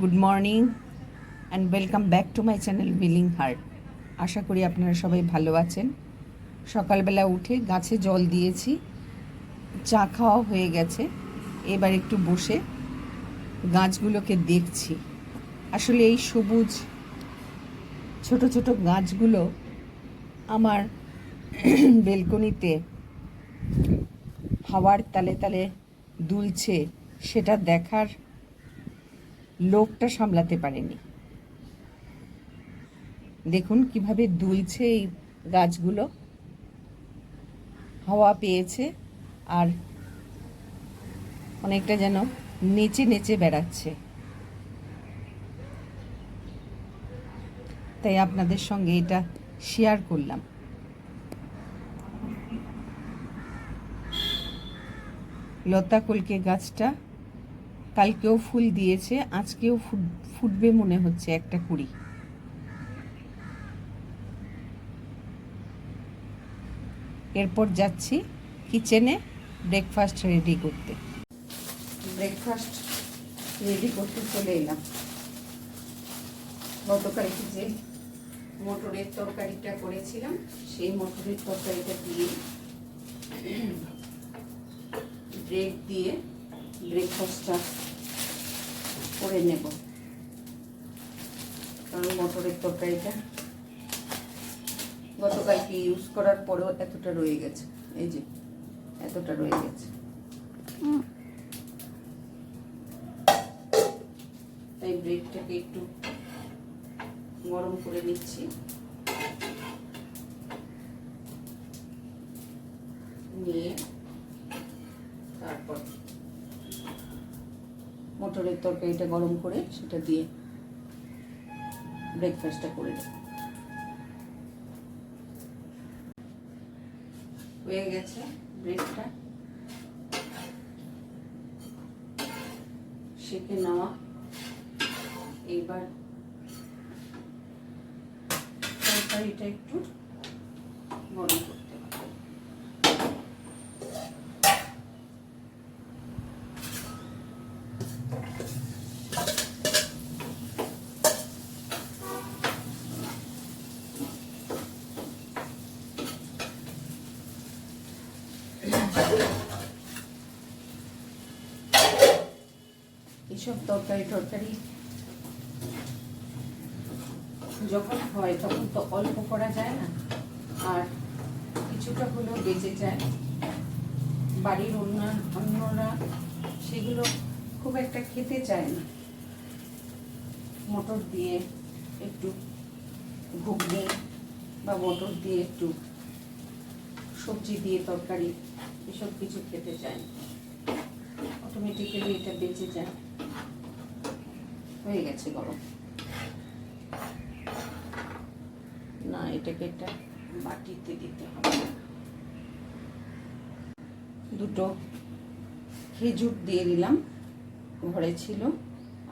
Good morning and welcome back to my channel willing heart আশা করি আপনারা সবাই ভালো আছেন। সকালবেলা উঠে গাছে জল দিয়েছি, চা খাওয়া হয়ে গেছে। এবার একটু বসে গাছগুলোকে দেখছি। আসলে এই সবুজ, ছোট ছোট গাছগুলো আমার বেলকনিতে হাওয়ার তালে তালে দুলছে, সেটা দেখার লোকটা সামলাতে পারেনি। দেখুন কীভাবে দুলছে এই গাছগুলো। হাওয়া পেয়েছে আর অনেকটা যেন নেচে নেচে বেড়াচ্ছে। তাই আপনাদের সঙ্গে এটা শেয়ার করলাম। লতা কলকে গাছটা কালকেও ফুল দিয়েছে, আজকেও ফুট- ফুটবে মনে হচ্ছে একটা কুড়ি। এরপর যাচ্ছি কিচেনে ব্রেকফাস্ট রেডি করতে। ব্রেকফাস্ট রেডি করতে চলে এলাম। গতকালকে যে মটরের তরকারিটা করেছিলাম, সেই মটরের তরকারিটা দিয়ে ব্রেড দিয়ে ব্রেকফাস্টটা করে নেব। কারণ মটরের তরকারিটা গতকালকে ইউজ করার পরেও এতটা রয়ে গেছে। এই যে এতটা রয়ে গেছে। তাই ব্রেডটাকে একটু গরম করে নিচ্ছি। নিয়ে তারপর মটরের তরকারিটা গরম করে সেটা দিয়ে ব্রেকফাস্টটা করে দেব হয়ে গেছে ব্রেডটা সেকে নেওয়া। এইবার তরকারিটা একটু গরম এসব তরকারি টরকারি যখন হয় তখন তো অল্প করা যায় না। আর কিছুটা হলেও বেঁচে যায়। বাড়ির অন্য অন্যরা সেগুলো খুব একটা খেতে চায় না। মটর দিয়ে একটু ঘুগনি বা মটর দিয়ে একটু সবজি দিয়ে তরকারি, এসব কিছু খেতে চায় অটোমেটিক্যালি এটা বেঁচে যায়। হয়ে গেছে গরম। না, এটাকে এটা বাটিতে দিতে হবে। দুটো খেজুর দিয়ে দিলাম, ঘরে ছিল,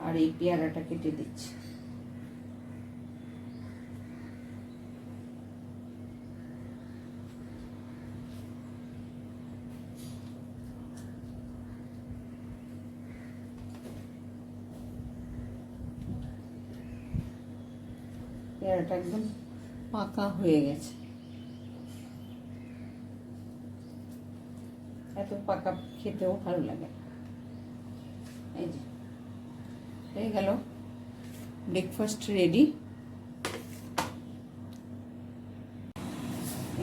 আর এই পেয়ারাটা কেটে দিচ্ছি। পেয়ারাটা একদম পাকা হয়ে গেছে। এত পাকা খেতেও ভালো লাগে এই যে, হয়ে গেল ব্রেকফাস্ট রেডি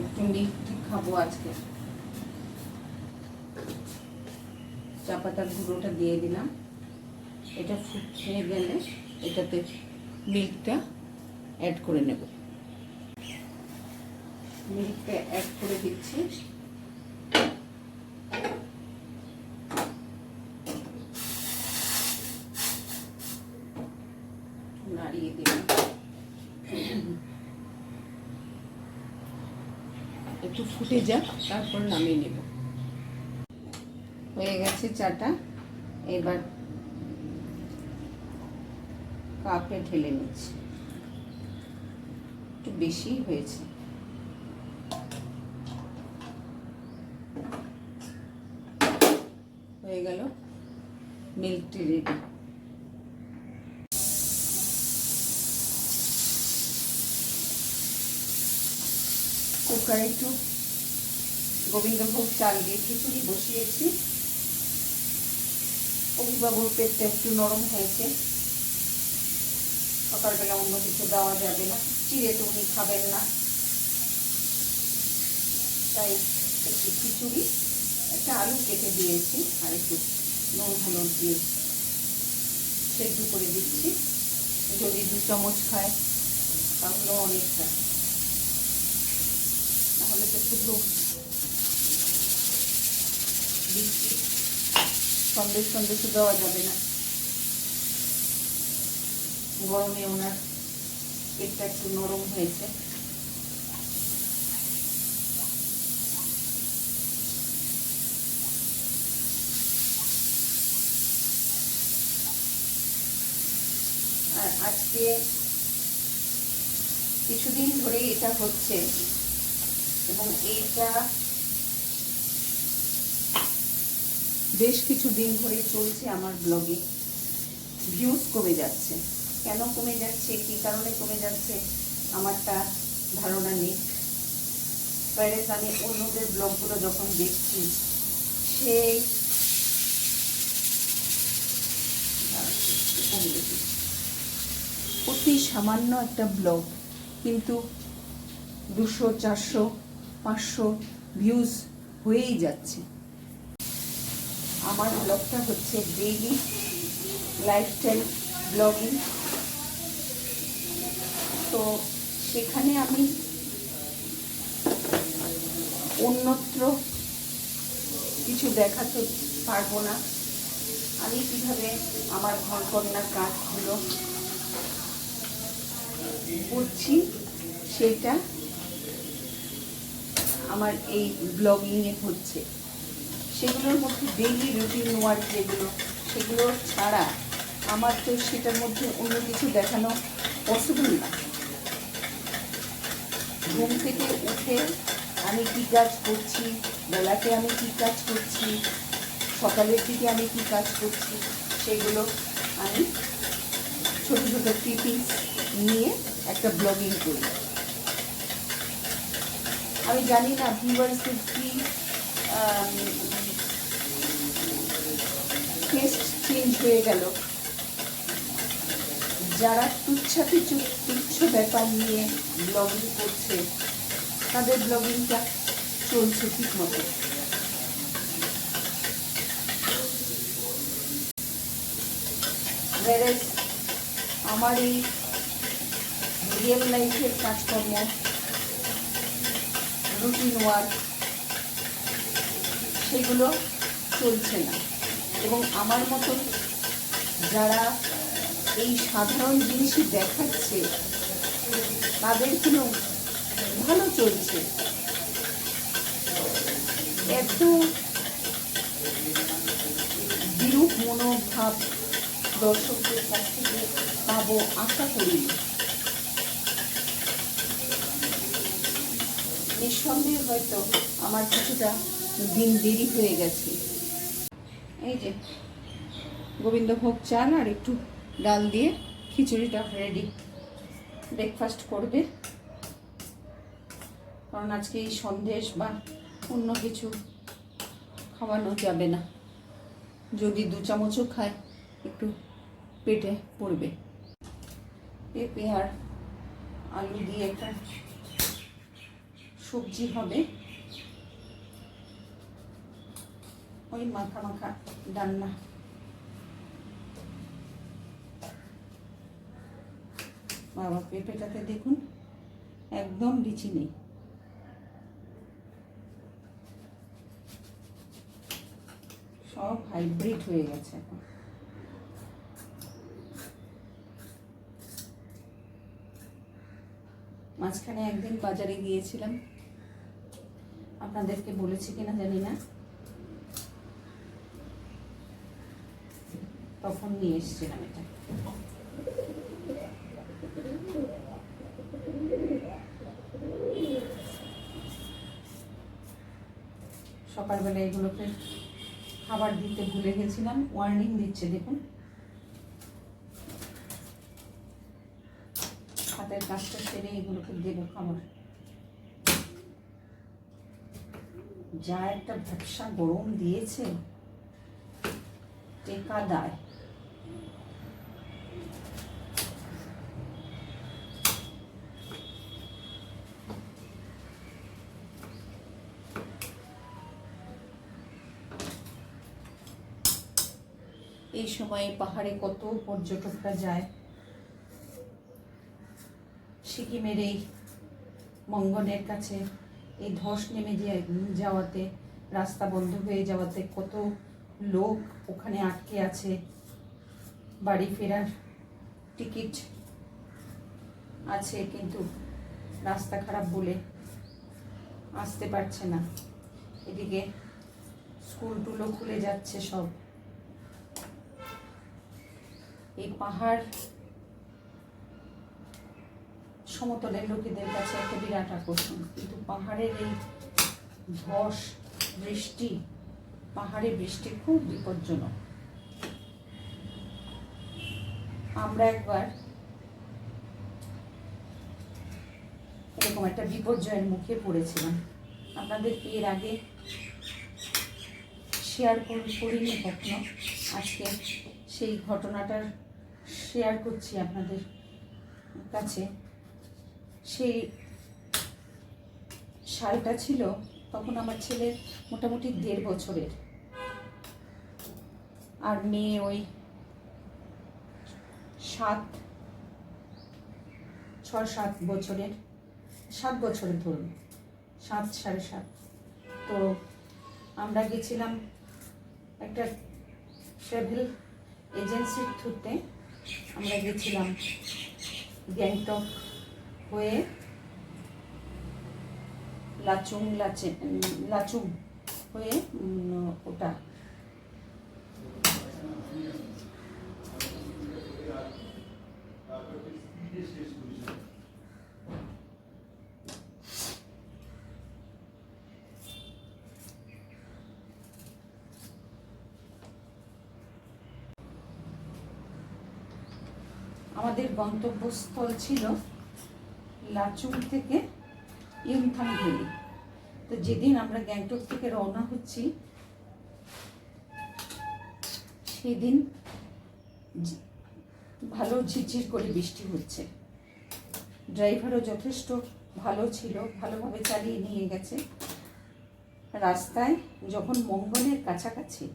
একটু মিষ্টি খাব আজকে। চা পাতার গুঁড়োটা দিয়ে দিলাম। এটা ফুটে গেলে এটাতে মিল্কটা অ্যাড করে নেব। মিল্কটা অ্যাড করে দিচ্ছি। নাড়িয়ে দিলাম। একটু ফুটে যাক তারপর নামিয়ে নেব। হয়ে গেছে চাটা। এবার কাপে ঢেলে নিচ্ছি। একটু বেশি হয়েছে। হয়ে গেল মিল্কটি রেডি কুকার একটু গোবিন্দভোগ চাল দিয়ে খিচুড়ি বসিয়েছি। অভিভাবক পেটটা একটু নরম হয়েছে। সকালবেলা অন্য কিছু দেওয়া যাবে না। চিড়ে তো উনি খাবেন না। তাই একটু খিচুড়ি, একটা আলু কেটে দিয়েছি, আর একটু নুন, হলুদ দিয়ে সেদ্ধ করে দিচ্ছি। যদি দু চামচ খায়, তাহলেও অনেকটা। তাহলে তো শুধু দিচ্ছি সন্দেশ সন্দেশ দেওয়া যাবে না। গরমে ওনার পেটটা একটু নরম হয়েছে। আর আজকে কিছুদিন ধরে এটা হচ্ছে এবং এইটা বেশ কিছু দিন ধরে চলছে আমার ব্লগে। ভিউজ কমে যাচ্ছে। কেন কমে যাচ্ছে? কি কারণে কমে যাচ্ছে? আমারটা ধারণা নেই। প্যারেস আমি অন্যদের ব্লগগুলো যখন দেখছি, সেই অতি সামান্য একটা ব্লগ, কিন্তু দুশো, চারশো, পাঁচশো ভিউজ হয়েই যাচ্ছে। আমার ব্লগটা হচ্ছে ডেইলি লাইফস্টাইল ব্লগিং তো সেখানে আমি অন্যত্র কিছু দেখাতে পারব না। আমি কীভাবে আমার ঘর কন্যার কাজগুলো করছি সেটা আমার এই ব্লগিংয়ে হচ্ছে। সেগুলোর মধ্যে ডেইলি রুটিন ওয়ার্ক যেগুলো, সেগুলো ছাড়া আমার তো সেটার মধ্যে অন্য কিছু দেখানো পসিবল না। ঘুম থেকে উঠে আমি কি কাজ করছি বেলাতে আমি কি কাজ করছি, সকালের দিকে আমি কি কাজ করছি, সেগুলো আমি ছোটো ছোটো ক্লিপিংস নিয়ে একটা ব্লগিং করি। আমি জানি না ভিউয়ার্সদের কি টেস্ট চেঞ্জ হয়ে গেল। যারা তুচ্ছাতুচ্ছ তুচ্ছ ব্যাপার নিয়ে ব্লগিং করছে। তাদের ব্লগিংটা চলছে ঠিক মতো। আমার এই রিয়েল লাইফের কাজকর্ম রুটিন ওয়ার্ক সেগুলো চলছে না। এবং আমার মতন যারা এই সাধারণ জিনিসই দেখাচ্ছে তাদের কোনো ভালো চলছে। এত বিরূপ মনোভাব দর্শকদের কাছ থেকে পাবো আশা করি। নিঃসন্দেহে হয়তো আমার কিছুটা দিন দেরি হয়ে গেছে। এই যে গোবিন্দভোগ চাল আর একটু ডাল দিয়ে খিচুড়িটা রেডি ব্রেকফাস্ট করবে। কারণ আজকে এই সন্দেশ বা অন্য কিছু খাওয়ানো যাবে না। যদি দু চামচও খায়, একটু পেটে পড়বে। পেঁপে আর আলু দিয়ে একটা সবজি হবে। ওই মাখা মাখা ডান্না। বাবা, পেঁপেটাতে দেখুন, একদম লিচি নেই। সব হাইব্রিড হয়ে গেছে এখন। মাঝখানে একদিন বাজারে গিয়েছিলাম। আপনাদেরকে বলেছি কিনা জানি না। তখন নিয়ে এসেছিলাম এটা। সকালবেলা এগুলোকে খাবার দিতে ভুলে গেছিলাম। ওয়ার্নিং দিচ্ছে, দেখুন। হাতের কাজটা সেরে এগুলোকে দেবো খাবার। যা একটা ভ্যাবসা গরম দিয়েছে, টেকা দায়। এই সময়ে পাহাড়ে কত পর্যটকরা যায়, সিকিমের এই মঙ্গনের কাছে, এই ধস নেমে যাওয়াতে, রাস্তা বন্ধ হয়ে যাওয়াতে কত লোক ওখানে আটকে আছে, বাড়ি ফেরার টিকিট আছে কিন্তু রাস্তা খারাপ বলে আসতে পারছে না। এদিকে স্কুল টুলো খুলে যাচ্ছে সব। এই পাহাড় সমতলের লোকেদের কাছে একটা বিরাট আকর্ষণ। কিন্তু পাহাড়ের এই ধস, বৃষ্টি পাহাড়ে বৃষ্টি খুব বিপজ্জনক। আমরা একবার এরকম একটা বিপর্যয়ের মুখে পড়েছিলাম। আপনাদের এর আগে শেয়ার করিনি কখনো। আজকে সেই ঘটনাটার শেয়ার করছি আপনাদের কাছে। সেই সালটা ছিল তখন আমার ছেলে মোটামুটি দেড় বছরের। আর মেয়ে ওই সাত, ছয়, সাত বছরের সাত বছরের ধরুন, সাত, সাড়ে সাত। তো আমরা গেছিলাম একটা ট্রাভেল এজেন্সির থ্রুতে আমরা গেছিলাম গ্যাংটক হয়ে লাচুং লাচে লাচুং হয়ে ওটা। আমাদের গন্তব্যস্থল ছিল লাচুং থেকে ইউমথাং ভ্যালি। তো যেদিন আমরা গ্যাংটক থেকে রওনা হচ্ছি, সেদিন ভালো ঝিরঝির করে বৃষ্টি হচ্ছে। ড্রাইভারও যথেষ্ট ভালো ছিল, ভালোভাবে চালিয়ে নিয়ে গেছে। রাস্তায় যখন মঙ্গলের কাছাকাছি,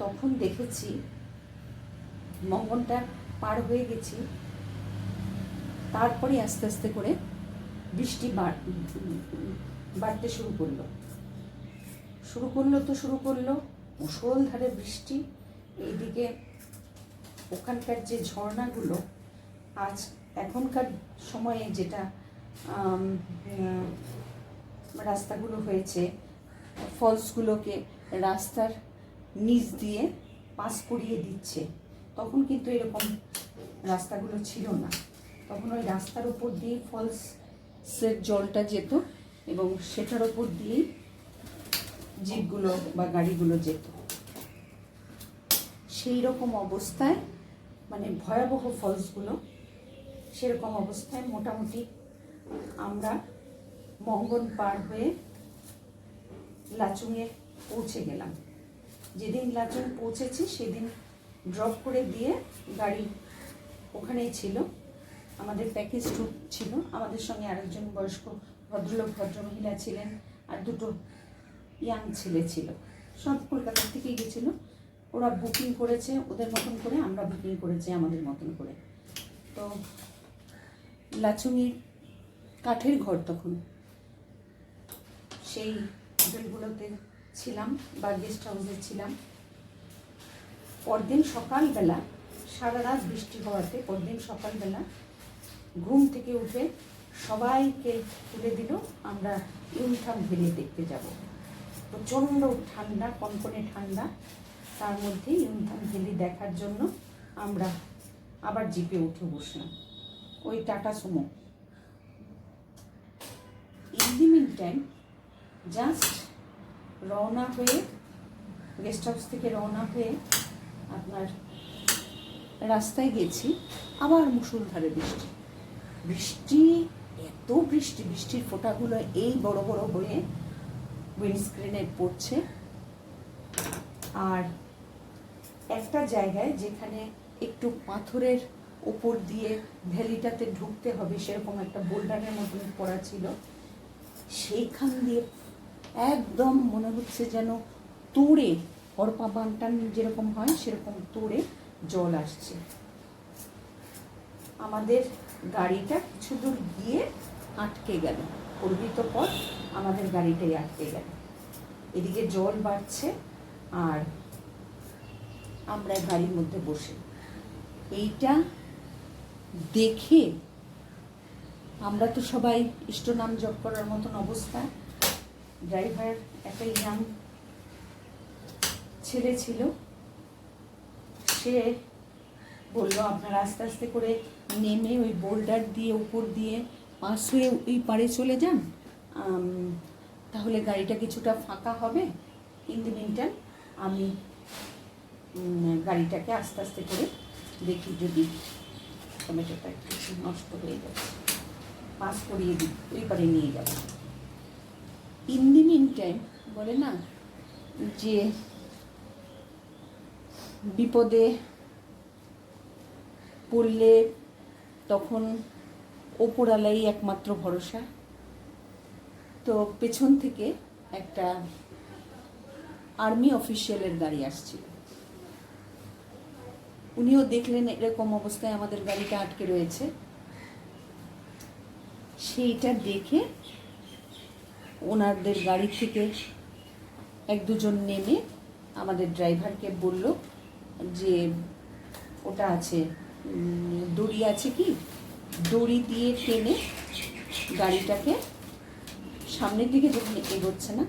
তখন দেখেছি মঙ্গলটা পার হয়ে গেছি। তারপরে আস্তে আস্তে করে বৃষ্টি বাড়- বাড়তে শুরু করল। শুরু করল তো শুরু করল মুষলধারে বৃষ্টি, এইদিকে ওখানকার যে ঝর্ণাগুলো, আজ এখনকার সময়ে যেটা রাস্তাগুলো হয়েছে, ফলসগুলোকে রাস্তার নিচ দিয়ে পাস করিয়ে দিচ্ছে। তখন কিন্তু এরকম রাস্তাগুলো ছিল না। তখন ওই রাস্তার উপর দিয়ে ফলসের জলটা যেত এবং সেটার উপর দিয়েই জিপগুলো বা গাড়িগুলো যেত। সেই রকম অবস্থায় মানে ভয়াবহ ফলসগুলো সেরকম অবস্থায় মোটামুটি আমরা মঙ্গন পার হয়ে লাচুংয়ে পৌঁছে গেলাম। যেদিন লাচুং পৌঁছেছি, সেদিন ড্রপ করে দিয়ে গাড়ি ওখানেই ছিল। আমাদের প্যাকেজ ট্যুর ছিল। আমাদের সঙ্গে আরেকজন বয়স্ক ভদ্রলোক, ভদ্রমহিলা ছিলেন আর দুটো ইয়াং ছেলে ছিল। সব কলকাতা থেকেই গেছিল। ওরা বুকিং করেছে, ওদের মতন করে আমরা বুকিং করেছি আমাদের মতন করে। তো লাচুঙে কাঠের ঘর তখন। সেই হোটেলগুলোতে ছিলাম বা গেস্ট হাউসে ছিলাম। পরদিন সকালবেলা সারা রাত বৃষ্টি হওয়াতে পরদিন সকালবেলা ঘুম থেকে উঠে সবাইকে তুলে দিল, আমরা ইউনিফর্ম ভেলি দেখতে যাব। প্রচণ্ড ঠান্ডা, কনকনে ঠান্ডা, তার মধ্যে ইউনিফর্ম ভ্যালি দেখার জন্য আমরা আবার জিপে উঠে বসলাম। ওই Tata Sumo. In the meantime just রওনা হয়ে গেস্ট হাউস থেকে রওনা হয়ে আপনার রাস্তায় গেছি, আবার মুসুলধারে বৃষ্টি। বৃষ্টি, এত বৃষ্টি, বৃষ্টির ফোঁটাগুলো এই বড় বড় হয়ে উইন্ডস্ক্রিনে পড়ছে। আর একটা জায়গায় যেখানে একটু পাথরের ওপর দিয়ে ভ্যালিটাতে ঢুকতে হবে, সেরকম একটা বোল্ডারের মতন পড়া ছিল, সেইখান দিয়ে একদম মনে হচ্ছে যেন তোড়ে হরপা বানটান যেরকম হয়, সেরকম তোড়ে জল আসছে। আমাদের গাড়িটা কিছু দূর গিয়ে আটকে গেল। পরিহিত পথ আমাদের গাড়িটাই আটকে গেল। এদিকে জল বাড়ছে আর আমরা গাড়ির মধ্যে বসে। এইটা দেখে আমরা তো সবাই ইষ্ট নাম জপ করার মতন অবস্থা। ড্রাইভার একটা ইয়াং ছেলে ছিল। সে বলল, আপনারা আস্তে আস্তে করে নেমে ওই বোল্ডার দিয়ে, উপর দিয়ে পাশ হয়ে ওই পারে চলে যান। তাহলে গাড়িটা কিছুটা ফাঁকা হবে। ইন দি মিনটাইম আমি গাড়িটাকে আস্তে আস্তে করে দেখি যদি টমেটোটা একটু নষ্ট হয়ে যাচ্ছে পাস করিয়ে দিই, ওই পারে নিয়ে যাব। ইন দি মিন টাইম বলে না যে বিপদে পড়লে তখন ওপরালাই একমাত্র ভরসা। তো পেছন থেকে একটা আর্মি অফিসিয়ালের গাড়ি আসছিল। উনিও দেখলেন এরকম অবস্থায় আমাদের গাড়িটা আটকে রয়েছে। সেইটা দেখে ওনাদের গাড়ি থেকে এক দুজন নেমে আমাদের ড্রাইভারকে বলল যে ওটা আছে দড়ি আছে কি? দড়ি দিয়ে টেনে গাড়িটাকে সামনের দিকে যখন এগোচ্ছে না,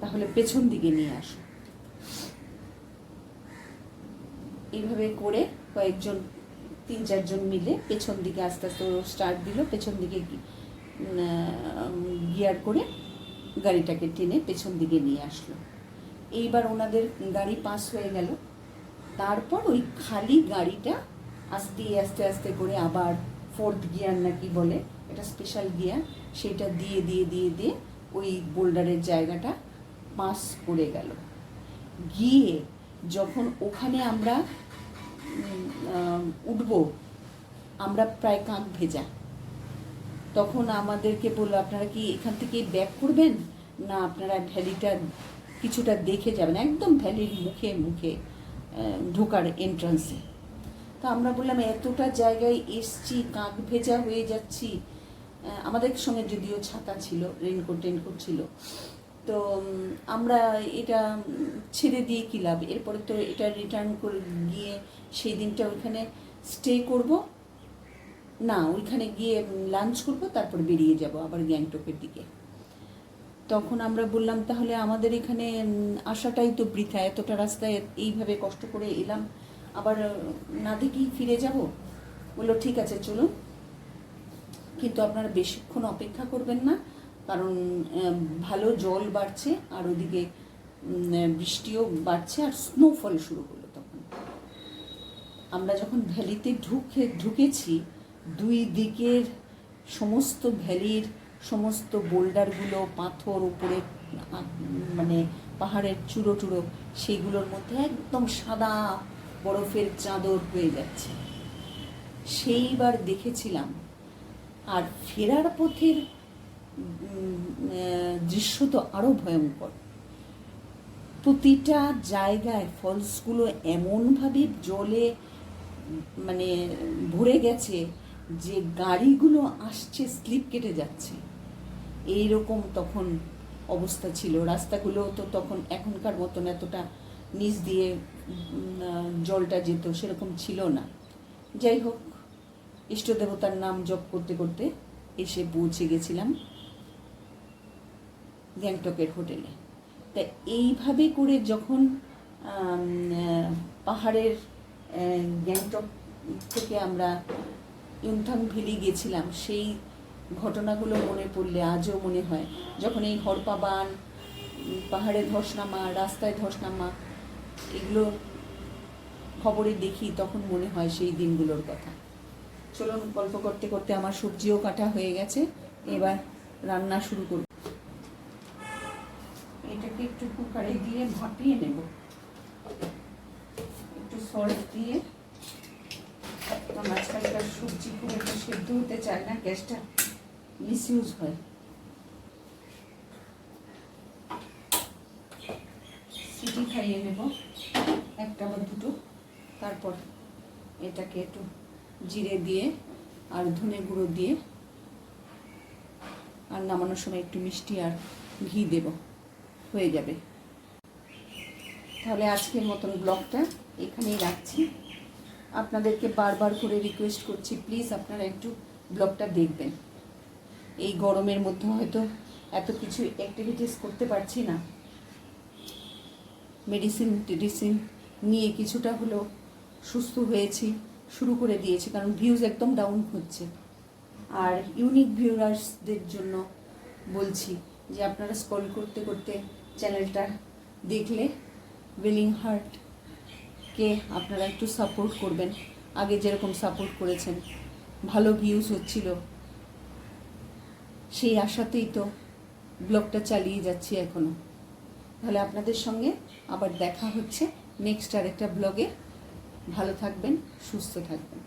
তাহলে পেছন দিকে নিয়ে আসো। এইভাবে করে কয়েকজন, তিন চারজন মিলে পেছন দিকে আস্তে আস্তে স্টার্ট দিল, পেছন দিকে গিয়ার করে গাড়িটাকে টেনে পেছন দিকে নিয়ে আসলো। এইবার ওনাদের গাড়ি পাস হয়ে গেল। তারপর ওই খালি গাড়িটা আস্তে আস্তে আস্তে করে আবার ফোর্থ গিয়ার নাকি বলে, এটা স্পেশাল গিয়ার সেটা দিয়ে দিয়ে দিয়ে দিয়ে ওই বোল্ডারের জায়গাটা পাস করে গেল। গিয়ে যখন ওখানে আমরা উঠবো, আমরা প্রায় কাক ভেজা। তখন আমাদেরকে বলল, আপনারা কি এখান থেকে ব্যাক করবেন? না, আপনারা ভ্যালিটা কিছুটা দেখে যাবেন। একদম ভ্যালির মুখে মুখে ঢোকার এন্ট্রান্সে তো আমরা বললাম, এতটা জায়গায় এসছি, কাক ভেজা হয়ে যাচ্ছি। আমাদের সঙ্গে যদিও ছাতা ছিল রেনকোট টেনকোট ছিল। তো আমরা এটা ছেড়ে দিয়ে কী লাভ? এরপরে তো এটা রিটার্ন করে গিয়ে সেই দিনটা ওইখানে স্টে করব। না, ওইখানে গিয়ে লাঞ্চ করব, তারপর বেরিয়ে যাব আবার গ্যাংটকের দিকে। তখন আমরা বললাম, তাহলে আমাদের এখানে আসাটাই তো বৃথা। এতটা রাস্তায় এইভাবে কষ্ট করে এলাম। আবার না দেখেই ফিরে যাব? বলল, ঠিক আছে, চলুন। কিন্তু আপনারা বেশিক্ষণ অপেক্ষা করবেন না। কারণ ভালো জল বাড়ছে, আর ওদিকে বৃষ্টিও বাড়ছে, আর স্নোফল শুরু হলো তখন। আমরা যখন ভ্যালিতে ঢুকে, ঢুকেছি, দুই দিকের সমস্ত ভ্যালির সমস্ত বোল্ডারগুলো, পাথর উপরে মানে পাহাড়ের চূড়ো টুড়ো সেইগুলোর মধ্যে একদম সাদা বরফের চাদর হয়ে যাচ্ছে। সেইবার দেখেছিলাম। আর ফেরার পথের দৃশ্য তো আরও ভয়ঙ্কর। প্রতিটা জায়গায় ফলসগুলো এমনভাবে জলে মানে ভরে গেছে যে গাড়িগুলো আসছে, স্লিপ কেটে যাচ্ছে। এই রকম তখন অবস্থা ছিল। রাস্তাগুলো তো তখন এখনকার মতন এতটা নিচ দিয়ে জলটা যেত সেরকম ছিল না। যাই হোক, ইষ্ট দেবতার নাম জপ করতে করতে এসে পৌঁছে গেছিলাম গ্যাংটকের হোটেলে। তা এইভাবে করে যখন পাহাড়ের গ্যাংটক থেকে আমরা ইউমথাং ভ্যালি গেছিলাম, সেই ঘটনাগুলো মনে পড়লে আজও মনে হয়। যখন এই হরপা বান পাহাড়ে ধস নামা রাস্তায় ধস নামা এগুলো খবরে দেখি, তখন মনে হয় সেই দিনগুলোর কথা। চলুন গল্প করতে করতে আমার সবজিও কাটা হয়ে গেছে। এবার রান্না শুরু করব। এটাকে একটু কুকারে দিয়ে ভাপিয়ে নেব। একটু সল্ট দিয়ে কারণ সবজি খুব একটা সেদ্ধ হতে চায় না, গ্যাসটা মিসইউজ হয়। সিটি খাইয়ে নেব, একটা বা দুটো। তারপর এটাকে একটু জিরে দিয়ে আর ধনে গুঁড়ো দিয়ে আর নামানোর সময় একটু মিষ্টি আর ঘি দেব, হয়ে যাবে। তাহলে আজকের মতন ব্লগটা এখানেই রাখছি। আপনাদেরকে বারবার করে রিকোয়েস্ট করছি প্লিজ আপনারা একটু ব্লগটা দেখবেন। এই গরমের মধ্যে হয়তো এত কিছু অ্যাক্টিভিটিস করতে পারছি না। মেডিসিন টেডিসিন নিয়ে কিছুটা হলেও সুস্থ হয়েছি, শুরু করে দিয়েছি, কারণ ভিউজ একদম ডাউন হচ্ছে। আর ইউনিক ভিউয়ার্সদের জন্য বলছি যে আপনারা স্ক্রল করতে করতে চ্যানেলটা দেখলে উইলিং হার্টকে আপনারা একটু সাপোর্ট করবেন। আগে যেরকম সাপোর্ট করেছেন, ভালো ভিউজ হচ্ছিল। সেই আশাতেই তো ব্লগটা চালিয়ে যাচ্ছি এখনও তাহলে আপনাদের সঙ্গে আবার দেখা হচ্ছে নেক্সট আর একটা ব্লগে ভালো থাকবেন, সুস্থ থাকবেন।